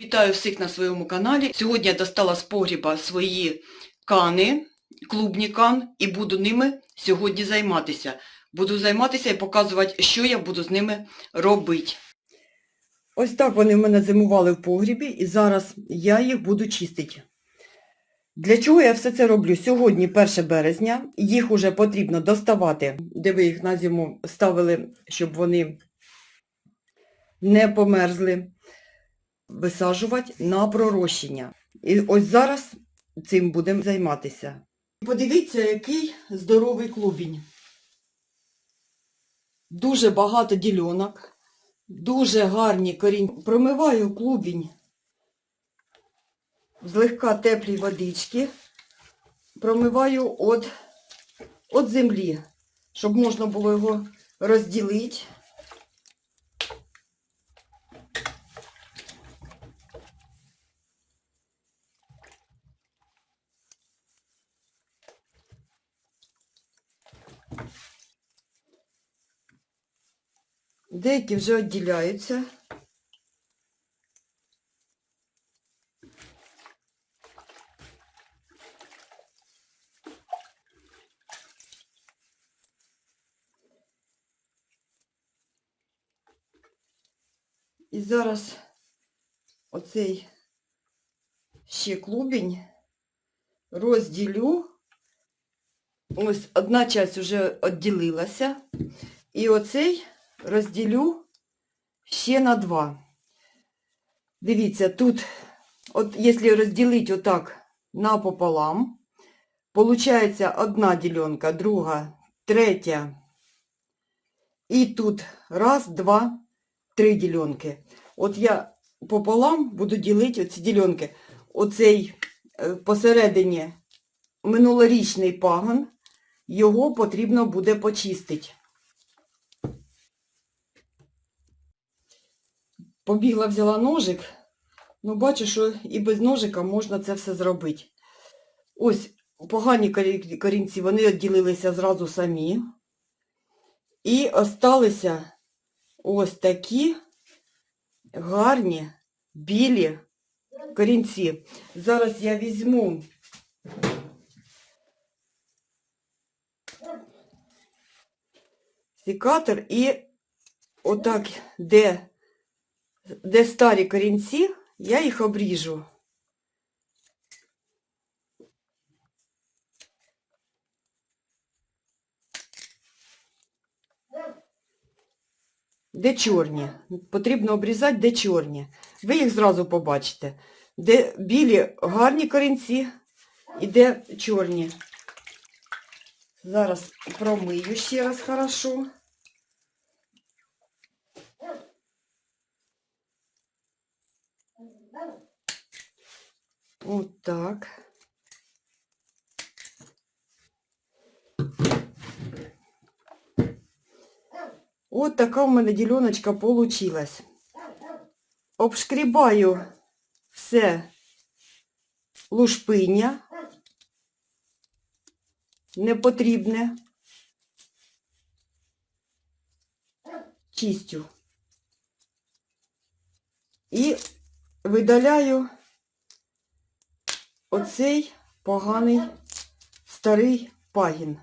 Вітаю всіх на своєму каналі. Сьогодні я достала з погріба свої кани, клубні кан, і буду ними сьогодні займатися. Буду займатися і показувати, що я буду з ними робити. Ось так вони в мене зимували в погрібі і зараз я їх буду чистити. Для чого я все це роблю? Сьогодні 1 березня, їх уже потрібно доставати, де ви їх на зиму ставили, щоб вони не померзли висаджувати на пророщення. І ось зараз цим будемо займатися. Подивіться, який здоровий клубінь. Дуже багато ділянок, дуже гарні корінь. Промиваю клубінь злегка теплій водички, промиваю від, від землі, щоб можна було його розділити. Деякі вже відділяються. І зараз оцей ще клубень розділю. Ось одна часть вже відділилася. І оцей розділю ще на два. Дивіться, тут, от якщо розділити отак напополам, получається одна ділянка, друга, третя. І тут раз, два, три ділянки. От я пополам буду ділити оці ділянки. Оцей е, посередині минулорічний пагон, його потрібно буде почистити. Побігла, взяла ножик. Ну, бачу, що і без ножика можна це все зробити. Ось погані корінці, вони відділилися зразу самі. І осталися ось такі гарні білі корінці. Зараз я візьму секатор і отак, де де старі корінці, я їх обріжу. Де чорні? Потрібно обрізати, де чорні. Ви їх зразу побачите. Де білі гарні корінці і де чорні. Зараз промию ще раз хорошо. Вот так. От така в мене діляночка получилась. Обшкрібаю все лушпиння непотрібне. Чистю. І видаляю оцей поганий старий пагін.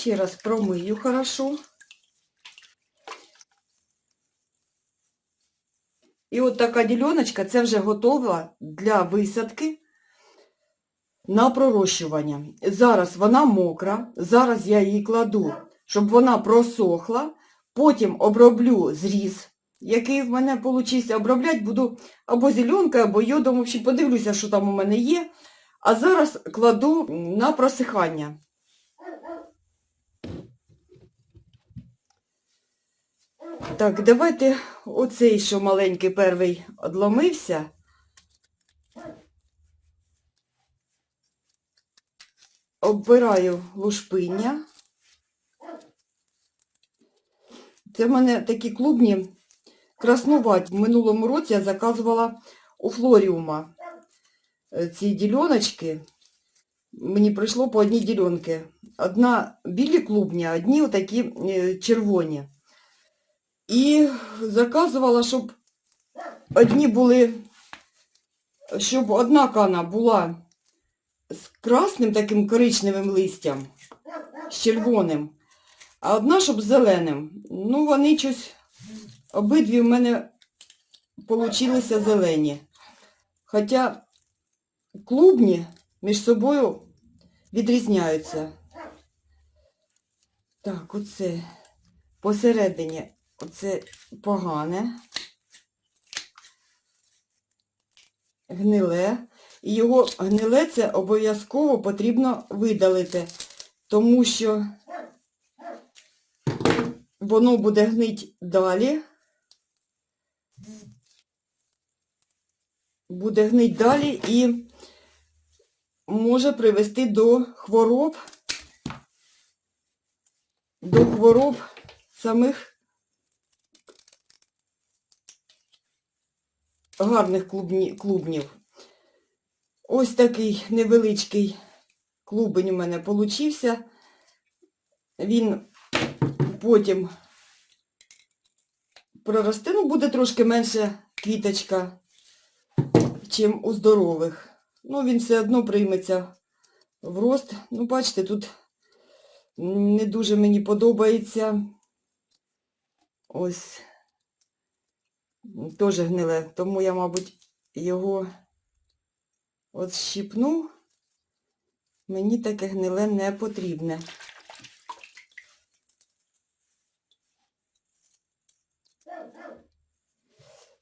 Ще раз промию хорошо. І от така діляночка, це вже готова для висадки на пророщування. Зараз вона мокра, зараз я її кладу, щоб вона просохла, потім оброблю зріз, який в мене вийде. Обробляти буду або зеленкою, або йодом. В общем, подивлюся, що там у мене є. А зараз кладу на просихання. Так, давайте оцей, що маленький перший одломився. Оббираю лушпиння. Це в мене такі клубні краснуваті. В минулому році я заказувала у Флоріума е, ці дільоночки. Мені прийшло по одній дільонки. Одна білі клубні, а одні отакі е, червоні. І заказувала, щоб одні були, щоб одна кана була з красним таким коричневим листям, з червоним, а одна, щоб з зеленим. Ну, вони щось, обидві в мене получилися зелені. Хоча клубні між собою відрізняються. Так, оце посередині, оце погане, гниле. І його гниле це обов'язково потрібно видалити, тому що воно буде гнить далі. Буде гнить далі і може привести до хвороб, до хвороб самих гарних клубні, клубнів. Ось такий невеличкий клубень у мене получився. Він потім проросте, ну буде трошки менше квіточка, чим у здорових. Ну, він все одно прийметься в рост. Ну, бачите, тут не дуже мені подобається. Ось теж гниле, тому я, мабуть, його от щіпну. Мені таке гниле не потрібне.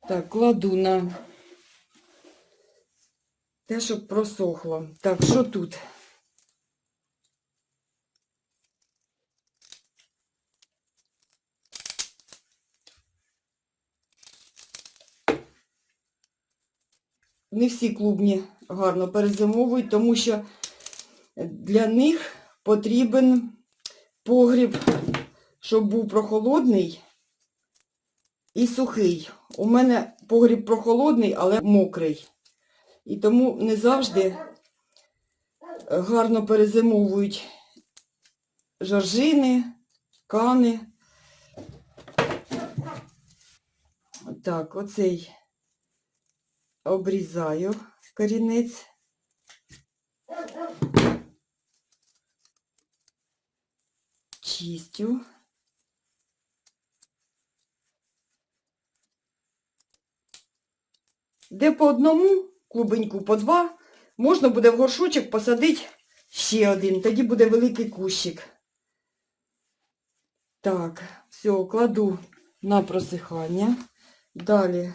Так, кладу на те, щоб просохло. Так, що тут? Не всі клубні гарно перезимовують, тому що для них потрібен погріб, щоб був прохолодний і сухий. У мене погріб прохолодний, але мокрий. І тому не завжди гарно перезимовують жоржини, кани. Так, оцей обрізаю корінець. Чистю. Де по одному клубеньку, по два, можна буде в горшочок посадити ще один. Тоді буде великий кущик. Так, все, кладу на просихання. Далі.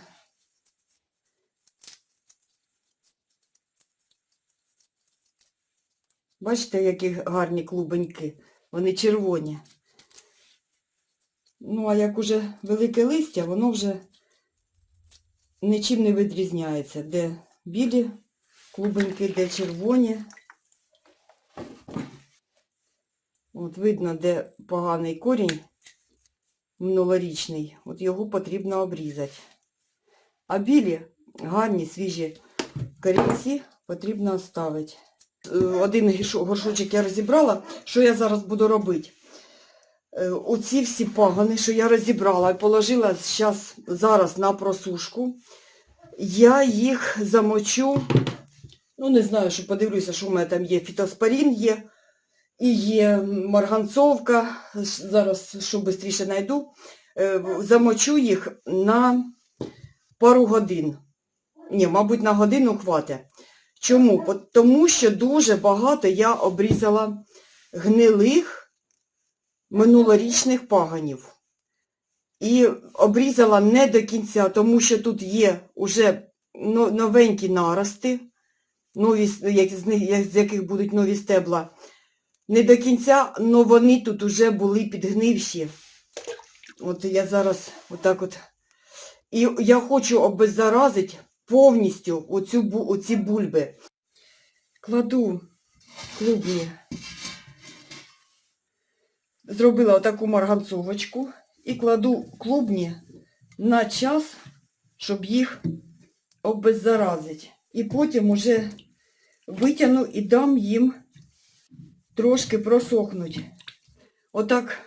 Бачите, які гарні клубеньки. Вони червоні. Ну, а як уже велике листя, воно вже нічим не відрізняється. Де білі клубеньки, де червоні. От видно, де поганий корінь минулорічний. От його потрібно обрізати. А білі, гарні, свіжі корінці потрібно оставити. Е, Один горшочок я розібрала. Що я зараз буду робити? Е, Оці всі пагани, що я розібрала і положила щас, зараз на просушку, я їх замочу, ну не знаю, що подивлюся, що в мене там є. Фітоспорін є, і є марганцовка, зараз, що швидше знайду, Е, замочу їх на пару годин. Ні, мабуть, на годину хватить. Чому? Тому що дуже багато я обрізала гнилих минулорічних паганів. І обрізала не до кінця, тому що тут є вже новенькі нарости, нові, з яких будуть нові стебла. Не до кінця, але вони тут вже були підгнивші. От я зараз отак от. І я хочу обеззаразити повністю оцю, оці бульби. Кладу клубні. Зробила отаку марганцовочку і кладу клубні на час, щоб їх обеззаразити. І потім уже витягну і дам їм трошки просохнуть. Отак.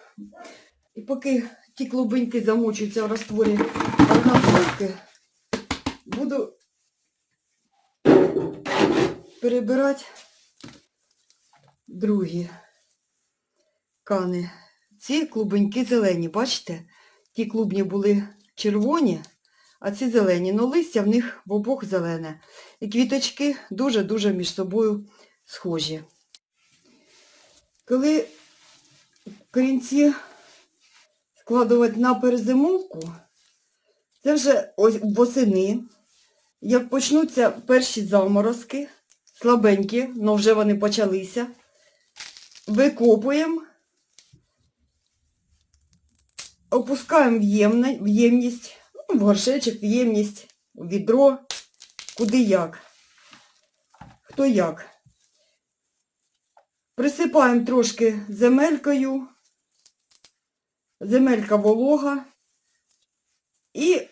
І поки ті клубеньки замочуються в растворі органзовки, буду перебирати другі кани. Ці клубеньки зелені, бачите? Ті клубні були червоні, а ці зелені. Ну листя в них в обох зелене. І квіточки дуже-дуже між собою схожі. Коли корінці складувати на перезимовку, це вже ось восени, як почнуться перші заморозки, слабенькі, але вже вони почалися, викопуємо, опускаємо в ємність, ну, в горшечок, в ємність, в відро, куди як. Хто як. Присипаємо трошки земелькою, земелька волога і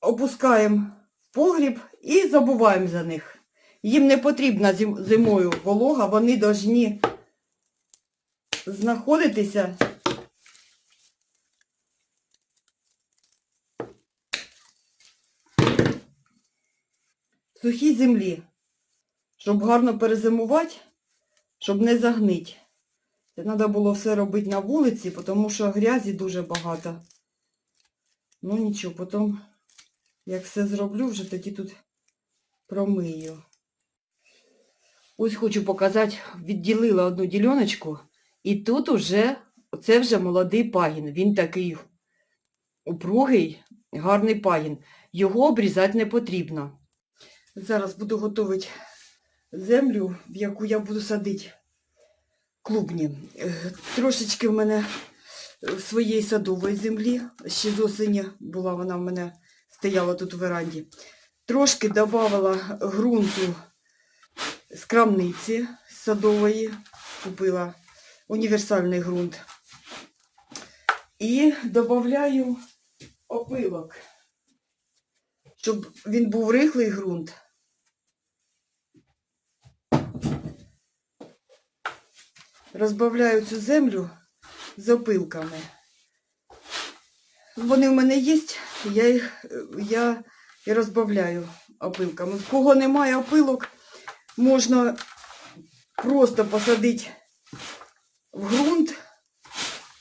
опускаємо погріб і забуваємо за них. Їм не потрібна зимою волога, вони повинні знаходитися в сухій землі, щоб гарно перезимувати, щоб не загнити. Це треба було все робити на вулиці, тому що грязі дуже багато. Ну нічого, потім, як все зроблю, вже тоді тут промию. Ось хочу показати, відділила одну діляночку, і тут уже, це вже молодий пагін. Він такий упругий, гарний пагін. Його обрізати не потрібно. Зараз буду готувати землю, в яку я буду садити клубні. Е, Трошечки в мене своєї садової землі, ще з осені була вона в мене, стояла тут у веранді. Трошки додавала ґрунту з крамниці садової, купила універсальний ґрунт. І додаю опилок, щоб він був рихлий ґрунт. Розбавляю цю землю з опилками. Вони в мене є, я їх я і розбавляю опилками. В кого немає опилок, можна просто посадити в ґрунт,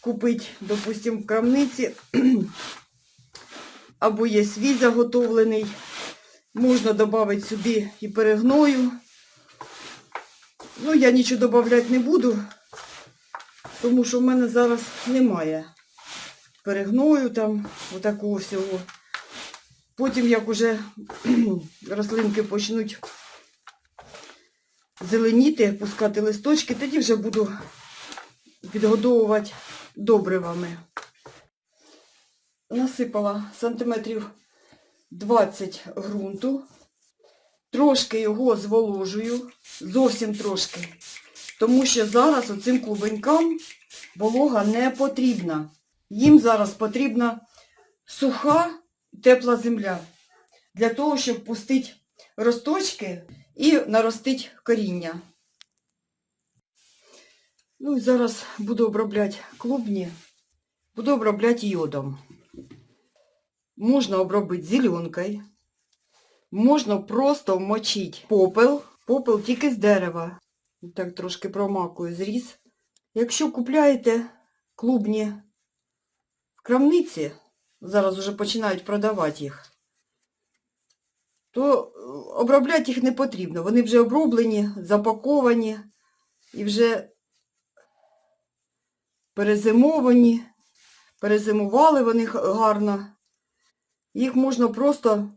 купити, допустимо, в крамниці, або є свій заготовлений. Можна додати сюди і перегною. Ну, я нічого додати не буду, тому що в мене зараз немає перегною там, отакого всього. Потім, як уже рослинки почнуть зеленіти, пускати листочки, тоді вже буду підгодовувати добривами. Насипала сантиметрів 20 ґрунту. Трошки його зволожую, зовсім трошки. Тому що зараз оцим клубенькам волога не потрібна. Їм зараз потрібна суха, тепла земля. Для того, щоб пустити росточки і наростити коріння. Ну і зараз буду обробляти клубні, буду обробляти йодом. Можна обробити зеленкою. Можна просто вмочити попел, попел тільки з дерева. Так трошки промакую зріз. Якщо купляєте клубні крамниці, зараз вже починають продавати їх, то е, обробляти їх не потрібно. Вони вже оброблені, запаковані і вже перезимовані, перезимували вони гарно. Їх можна просто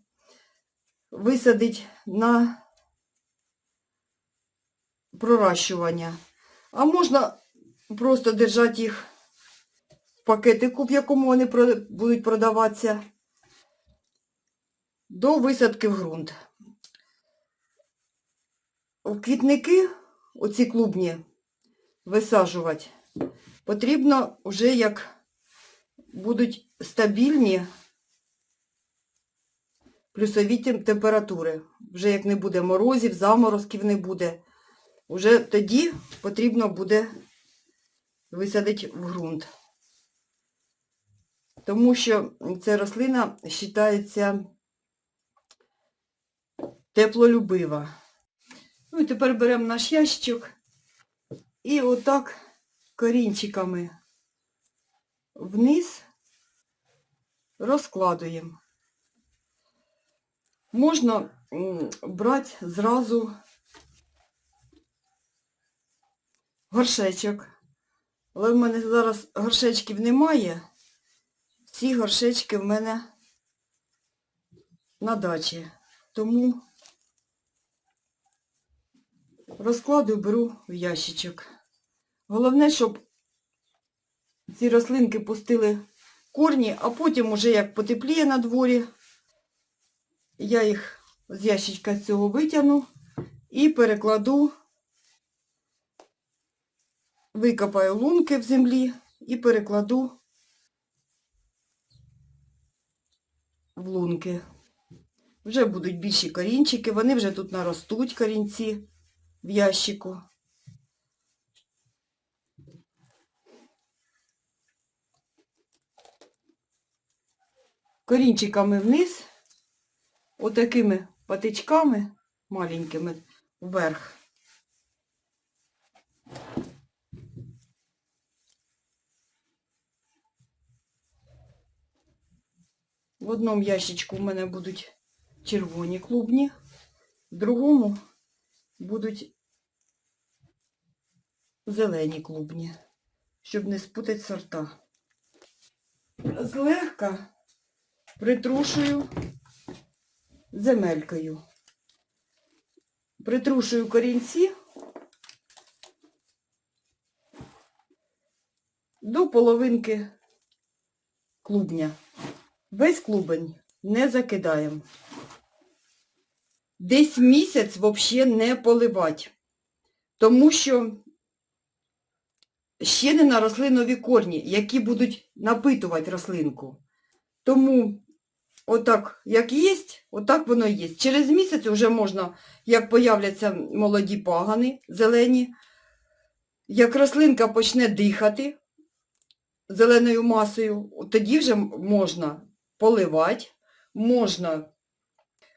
висадити на проращування. А можна просто держати їх пакетику, в якому вони будуть продаватися, до висадки в ґрунт. Квітники, оці клубні, висаджувати, потрібно вже як будуть стабільні плюсові температури. Вже як не буде морозів, заморозків не буде. Уже тоді потрібно буде висадити в ґрунт. Тому що ця рослина вважається теплолюбива. Ну і тепер беремо наш ящик і отак корінчиками вниз розкладуємо. Можна брати зразу горшечок. Але в мене зараз горшечків немає. Всі горшечки в мене на дачі. Тому розкладу беру в ящичок. Головне, щоб ці рослинки пустили корні, а потім уже як потепліє на дворі, я їх з ящичка цього витягну і перекладу, викопаю лунки в землі і перекладу в. Вже будуть більші корінчики, вони вже тут наростуть корінці в ящику. Корінчиками вниз, отакими патичками маленькими вверх. В одному ящичку в мене будуть червоні клубні, в другому будуть зелені клубні, щоб не спутати сорта. Злегка притрушую земелькою. Притрушую корінці до половинки клубня. Весь клубень не закидаємо. Десь місяць взагалі не поливати, тому що ще не наросли нові корні, які будуть напитувати рослинку. Тому отак, як є, отак воно є. Через місяць вже можна, як появляться молоді пагани зелені, як рослинка почне дихати зеленою масою, тоді вже можна поливати, можна.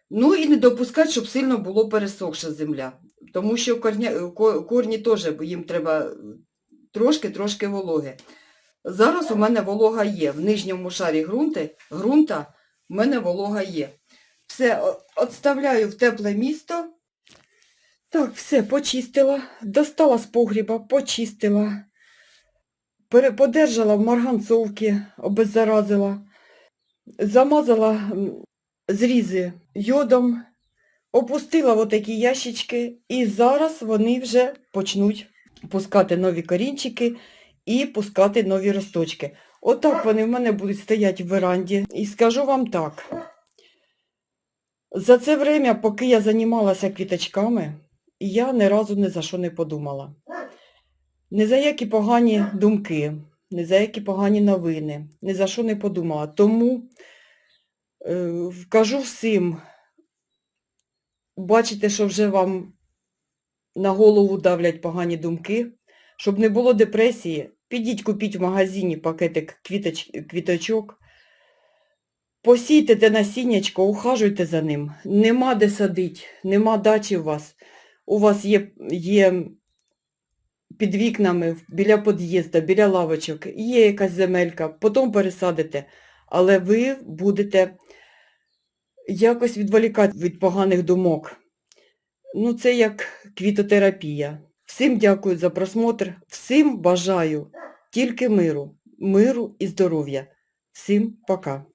Ну і не допускати, щоб сильно було пересохша земля. Тому що корня, корні теж їм треба трошки-трошки вологи. Зараз у мене волога є. В нижньому шарі ґрунти, ґрунта в мене волога є. Все, отставляю в тепле місто. Так, все, почистила. Достала з погріба, почистила. Подержала в марганцовці, обеззаразила. Замазала зрізи йодом, опустила в отакі ящички, і зараз вони вже почнуть пускати нові корінчики і пускати нові росточки. Отак вони в мене будуть стояти в веранді. І скажу вам так. За це время, поки я займалася квіточками, я ні разу ні за що не подумала. Ні за які погані думки, ні за які погані новини, ні за що не подумала. Тому е, кажу всім, бачите, що вже вам на голову давлять погані думки, щоб не було депресії, підіть купіть в магазині пакетик квіточ, квіточок, посійте те насіннячко, ухажуйте за ним. Нема де садить, нема дачі у вас. У вас є, є під вікнами, біля під'їзду, біля лавочок, є якась земелька, потім пересадите, але ви будете якось відволікати від поганих думок. Ну, це як квітотерапія. Всім дякую за просмотр, всім бажаю тільки миру, миру і здоров'я. Всім пока.